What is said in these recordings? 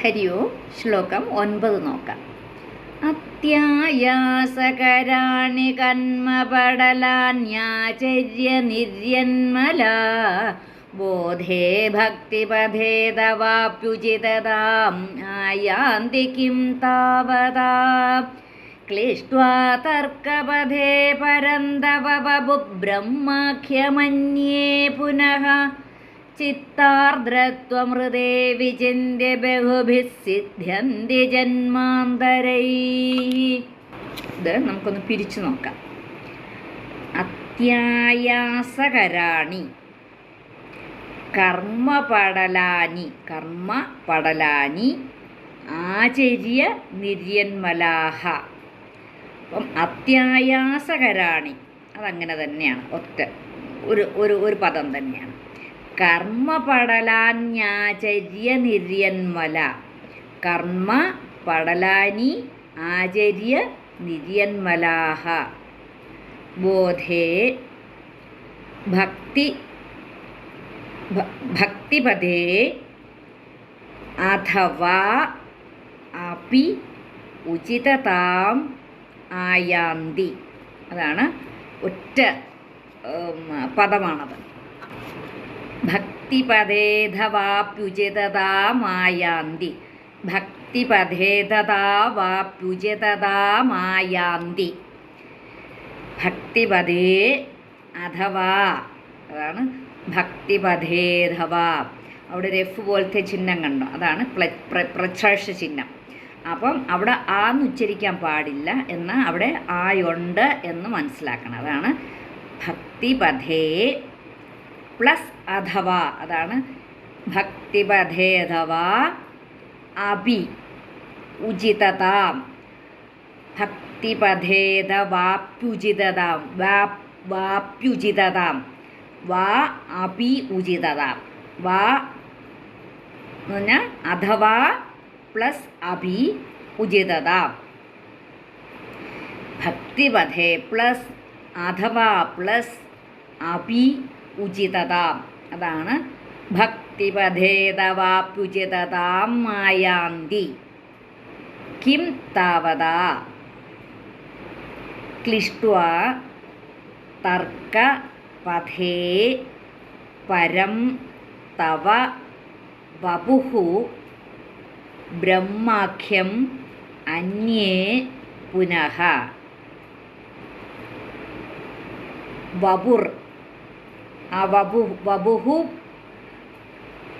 ഹരിയോ ശ്ലോകം ഒൻപത് നോക്കാം. അത്യായാസകരാണി കന്മപടലാന്യാചര്യ നിർയന്മല ബോധേ ഭക്തിപഥേതവാപ്യുചിതതാം ആയാന്തി കിം താവതാ. തർക്കപഥേ പരന്തവ ബ്രഹ്മാഖ്യമന്യേ പുനഃ. ചിത്താർദ്രത്വമൃതേ വിചിന്യ ബഹുഭിः സിദ്ധ്യന്തി ജന്മാന്തരൈ. ഇത് നമുക്കൊന്ന് പിരിച്ചു നോക്കാം. അത്യായാസകരാണി കർമ്മപടലാനി കർമ്മപടലാനി ആചര്യ നിര്യന്മലാഹ. അപ്പം അത്യായാസകരാണി അതങ്ങനെ തന്നെയാണ് ഒറ്റ ഒരു ഒരു ഒരു പദം തന്നെയാണ്. കർമ്മപടലാന്യാചര്യ നിര്യന്മല കർമ്മ പടലാനി ആചര്യ നിര്യന്മലാഹ ബോധേ ഭക്തി ഭക്തിപദേ അഥവാ അപി ഉചിതതാം ആയാന്തി. അതാണ് ഒറ്റ ഉം, പദമാണത് വാപ്യുചിതതാ മായാന്തി ഭക്തിപദേ അഥവാ അതാണ് ഭക്തിപഥേധവാ. അവിടെ ഒരു എഫ് പോലത്തെ ചിഹ്നം കണ്ടോ. അതാണ് പ്രച്ഛർഷ ചിഹ്നം. അപ്പം അവിടെ ആന്ന് ഉച്ചരിക്കാൻ പാടില്ല എന്നാൽ അവിടെ ആയുണ്ട് എന്ന് മനസ്സിലാക്കണം. അതാണ് ഭക്തിപഥേ പ്ലസ് അഥവാ അതാണ് ഭക്തിപഥേ അഥവാ അഭി ഉചിതതാം. ഭക്തിപഥേത വാപ്യുചിതതാം വാപ് വാപ്യുചിതതാം വാ അപി ഉചിതതാം. വാ എന്ന് പറഞ്ഞാൽ അഥവാ പ്ലസ് അഭി ഉചിതതാം. ഭക്തിപഥേ പ്ലസ് അഥവാ പ്ലസ് അപി ഉചിതതാം. അതാണ് ഭക്തിപഥേതവാപ്യുചിതതാം മായാന്തി. കിം താവതാ? ക്ലിഷ്ട്വാ തർക്കപഥേ പരം തവ വപുഃ ബ്രഹ്മാഖ്യം അന്യേ പുനഃ. വപുർ ആ വപു വപുഹു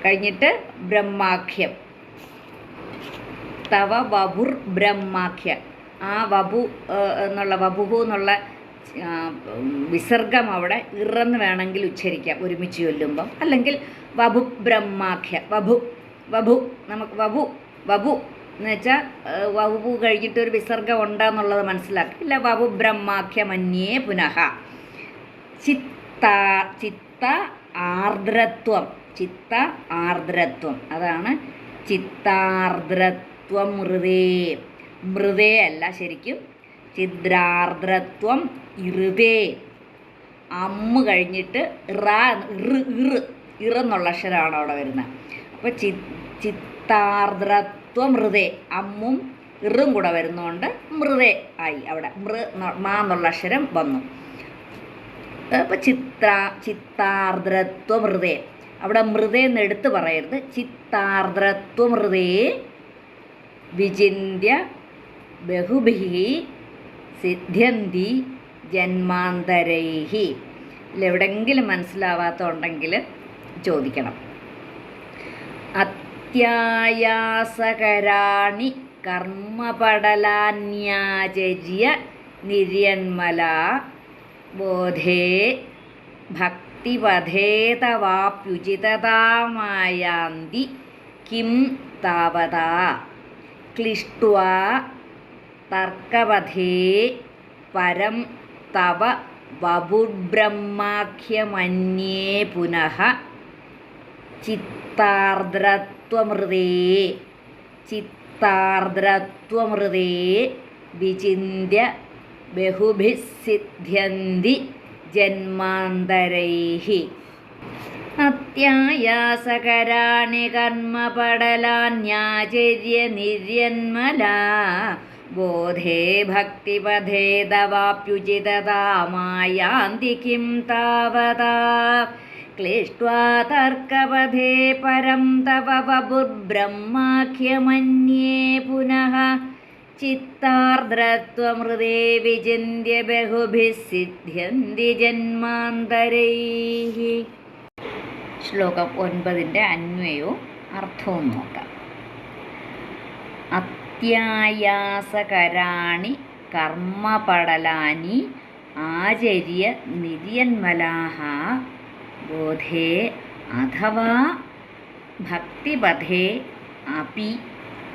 കഴിഞ്ഞിട്ട് ബ്രഹ്മാഖ്യം. തവ വപുർ ബ്രഹ്മാഖ്യ. ആ വപു എന്നുള്ള വപുഹു എന്നുള്ള വിസർഗം അവിടെ ഇറന്ന് വേണമെങ്കിൽ ഉച്ചരിക്കാം ഒരുമിച്ച് ചൊല്ലുമ്പം. അല്ലെങ്കിൽ വപു ബ്രഹ്മാഖ്യ വപു വപു നമുക്ക് വപു വപു എന്ന് വെച്ചാൽ വപു കഴിഞ്ഞിട്ട് ഒരു വിസർഗം ഉണ്ടെന്നുള്ളത് മനസ്സിലാക്കി. ഇല്ല വപു ബ്രഹ്മാഖ്യ മന്യേ പുനഃ ചിത്ത ചിത്ത ആർദ്രത്വം. ചിത്ത ആർദ്രത്വം. അതാണ് ചിത്താർദ്രത്വം മൃതേ. മൃതേ അല്ല ശരിക്കും. ചിദ്രാർദ്രത്വം ഇറുതേ. അമ്മ കഴിഞ്ഞിട്ട് ഇറ ഇറ് ഇറ് ഇറന്നുള്ള അക്ഷരമാണ് അവിടെ വരുന്നത്. അപ്പോൾ ചി ചിത്താർദ്രത്വം മൃതേ. അമ്മും ഇറും കൂടെ വരുന്നതുകൊണ്ട് മൃതേ ആയി. അവിടെ മൃ മാ എന്നുള്ള അക്ഷരം വന്നു. അപ്പോൾ ചിത്ര ചിത്താർദ്രത്വ മൃതേ അവിടെ മൃതേ എന്ന് എടുത്ത് പറയരുത്. ചിത്താർദ്രത്വ മൃതേ വിചിന്യ ബഹുബിഹി സിദ്ധ്യന്തി ജന്മാന്തരൈഹി. എവിടെങ്കിലും മനസ്സിലാവാത്തുണ്ടെങ്കിൽ ചോദിക്കണം. അത്യായാസകരാണി കർമ്മപടലാന്യാചര്യ നിര്യന്മല ബോധേ ഭക്തിപഥേതവാപ്യുചിതതാമായാന്തി കിം താവതാ. ക്ലിഷ്ട്വാ തർക്കപഥേ പരം തവ വപുർബ്രഹ്മാഖ്യമന്യേ പുനഃ ചിത്താർദ്രത്വമൃതേ ചിത്താർദ്രത്വമൃതേ വിചിന്യ ബഹുഭിः സിദ്ധ്യന്തി ജന്മാന്തരൈः അത്യായാസകരാണി കർമ്മപടലാന്യാചര്യ നിര്യന്മല. ബോധേ ഭക്തിപഥേ തവാപ്യുചിതതാമായാന്തി കിം താവതാ. ക്ലിഷ്ട്വാ തർക്കപഥേ പരം തവ വപുർബ്രഹ്മാഖ്യമന്യേ ചിത്താർദ്രത്വമൃതേ വിചിന്യ ബഹുഭിസിദ്ധ്യന്തി സിദ്ധ്യന്തി ജന്മാന്തരൈः ശ്ലോകം ഒൻപതിന്റെ അന്വയവും അർത്ഥവും നോക്കാം. അത്യായാസകരാണി കർമ്മപടലാനി ആചര്യ നിര്യന്മലാഹ ബോധേ അഥവാ ഭക്തിപഥേ അപി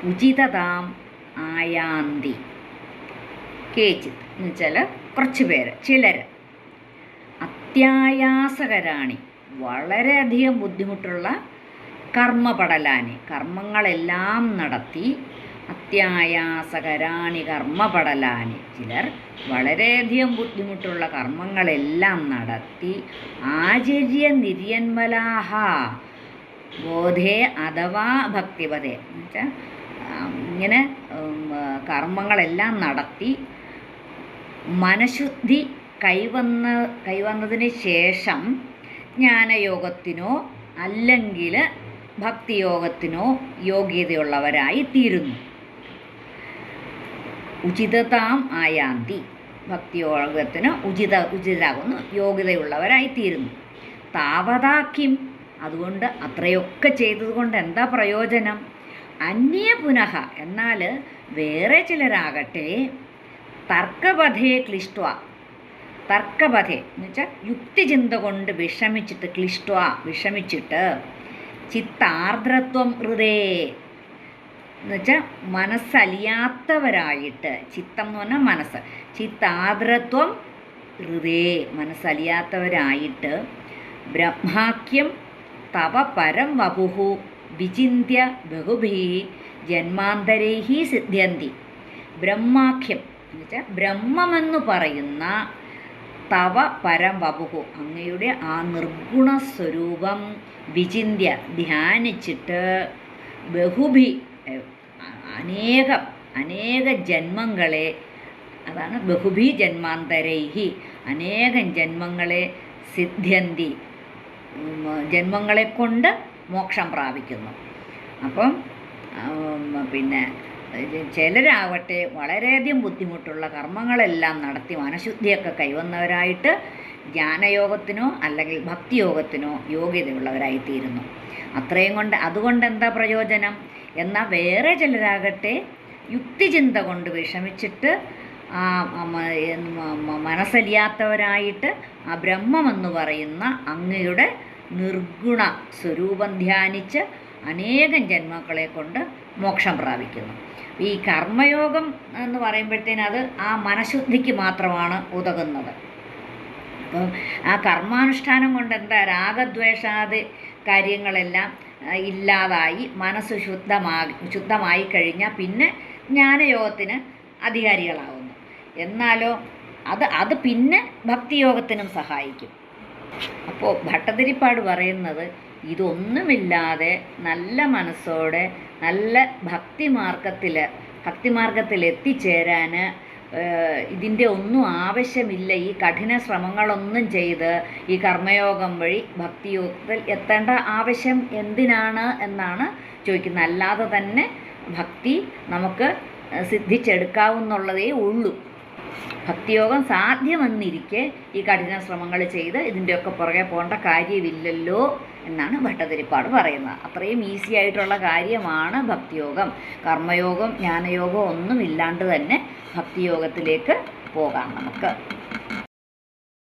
ഉചിതതാം. ആയാന്തി. കേച്ചിത്. എന്ന് വെച്ചാൽ കുറച്ച് പേര് ചിലർ അത്യായാസകരാണി. വളരെയധികം ബുദ്ധിമുട്ടുള്ള കർമ്മപടലാനി. കർമ്മങ്ങളെല്ലാം നടത്തി അത്യായാസകരാണി കർമ്മപടലാനി. ചിലർ വളരെയധികം ബുദ്ധിമുട്ടുള്ള കർമ്മങ്ങളെല്ലാം നടത്തി ആചര്യ നിര്യന്മലാഹ. ബോധേ അഥവാ ഭക്തിപതേ എന്നുവെച്ചാൽ ഇങ്ങനെ കർമ്മങ്ങളെല്ലാം നടത്തി മനഃശുദ്ധി കൈവന്ന കൈവന്നതിന് ശേഷം ജ്ഞാനയോഗത്തിനോ അല്ലെങ്കിൽ ഭക്തിയോഗത്തിനോ യോഗ്യതയുള്ളവരായി തീരുന്നു. ഉചിതതാം ആയാന്തി ഭക്തിയോഗത്തിന് ഉചിത ഉചിതരാകുന്നു യോഗ്യതയുള്ളവരായി തീരുന്നു. താവതാക്കിം അതുകൊണ്ട് അത്രയൊക്കെ ചെയ്തതുകൊണ്ട് എന്താ പ്രയോജനം? അന്യ പുനഃ എന്നാൽ വേറെ ചിലരാകട്ടെ തർക്കപഥയെ ക്ലിഷ്ട തർക്കപഥേ എന്ന് വെച്ചാൽ യുക്തിചിന്ത കൊണ്ട് വിഷമിച്ചിട്ട് ക്ലിഷ്ട വിഷമിച്ചിട്ട് ചിത്താർദ്രത്വം ഹൃദേ എന്നുവെച്ചാൽ മനസ്സലിയാത്തവരായിട്ട് ചിത്തം എന്ന് പറഞ്ഞാൽ മനസ്സ്. ചിത്താർദ്രത്വം ഹൃദേ മനസ്സലിയാത്തവരായിട്ട് ബ്രഹ്മാക്യം തവ പരം വപുഹു. വിചിന്യ ബഹുഭീ ജന്മാന്തരൈഹി സിദ്ധ്യന്തി. ബ്രഹ്മാഖ്യം എന്നുവെച്ചാൽ ബ്രഹ്മമെന്ന് പറയുന്ന തവ പരം വപുഹു. അങ്ങയുടെ ആ നിർഗുണ സ്വരൂപം വിചിന്യ ധ്യാനിച്ചിട്ട് ബഹുഭി അനേകം അനേക ജന്മങ്ങളെ അതാണ് ബഹുഭി ജന്മാന്തരൈഹി അനേകം ജന്മങ്ങളെ സിദ്ധ്യന്തി ജന്മങ്ങളെ കൊണ്ട് മോക്ഷം പ്രാപിക്കുന്നു. അപ്പം പിന്നെ ചിലരാവട്ടെ വളരെയധികം ബുദ്ധിമുട്ടുള്ള കർമ്മങ്ങളെല്ലാം നടത്തി മനഃശുദ്ധിയൊക്കെ കൈവന്നവരായിട്ട് ജ്ഞാനയോഗത്തിനോ അല്ലെങ്കിൽ ഭക്തിയോഗത്തിനോ യോഗ്യതയുള്ളവരായിത്തീരുന്നു. അത്രയും കൊണ്ട് അതുകൊണ്ട് എന്താ പ്രയോജനം? എന്നാൽ വേറെ ചിലരാകട്ടെ യുക്തിചിന്ത കൊണ്ട് വിഷമിച്ചിട്ട് മനസ്സലിയാത്തവരായിട്ട് ആ ബ്രഹ്മമെന്ന് പറയുന്ന അങ്ങയുടെ നിർഗുണ സ്വരൂപം ധ്യാനിച്ച് അനേകം ജന്മക്കളെ കൊണ്ട് മോക്ഷം പ്രാപിക്കുന്നു. ഈ കർമ്മയോഗം എന്ന് പറയുമ്പോഴത്തേന് അത് ആ മനഃശുദ്ധിക്ക് മാത്രമാണ് ഉതകുന്നത്. അപ്പം ആ കർമാനുഷ്ഠാനം കൊണ്ട് എന്താ രാഗദ്വേഷാദി കാര്യങ്ങളെല്ലാം ഇല്ലാതായി മനസ്സ് ശുദ്ധമായി ശുദ്ധമായി കഴിഞ്ഞാൽ പിന്നെ ജ്ഞാനയോഗത്തിന് അധികാരികളാവുന്നു. എന്നാലോ അത് അത് പിന്നെ ഭക്തിയോഗത്തിനും സഹായിക്കും. അപ്പോൾ ഭട്ടതിരിപ്പാട് പറയുന്നത് ഇതൊന്നുമില്ലാതെ നല്ല മനസ്സോടെ നല്ല ഭക്തിമാർഗത്തിൽ ഭക്തിമാർഗത്തിൽ എത്തിച്ചേരാൻ ഇതിന്റെ ഒന്നും ആവശ്യമില്ല. ഈ കഠിന ശ്രമങ്ങളൊന്നും ചെയ്ത് ഈ കർമ്മയോഗം വഴി ഭക്തിയോഗത്തിൽ എത്തേണ്ട ആവശ്യം എന്തിനാണ് എന്നാണ് ചോദിക്കുന്നത്. അല്ലാതെ തന്നെ ഭക്തി നമുക്ക് സിദ്ധിച്ചെടുക്കാവുന്നുള്ളതേ ഉള്ളൂ. ഭക്തിയോഗം സാധ്യമെന്നിരിക്കെ ഈ കഠിന ശ്രമങ്ങൾ ചെയ്ത് ഇതിന്റെയൊക്കെ പുറകെ പോകേണ്ട കാര്യമില്ലല്ലോ എന്നാണ് ഭട്ടതിരിപ്പാട് പറയുന്നത്. അത്രയും ഈസി ആയിട്ടുള്ള കാര്യമാണ് ഭക്തിയോഗം. കർമ്മയോഗം ജ്ഞാനയോഗം ഒന്നും ഇല്ലാണ്ട് തന്നെ ഭക്തിയോഗത്തിലേക്ക് പോകാം നമുക്ക്.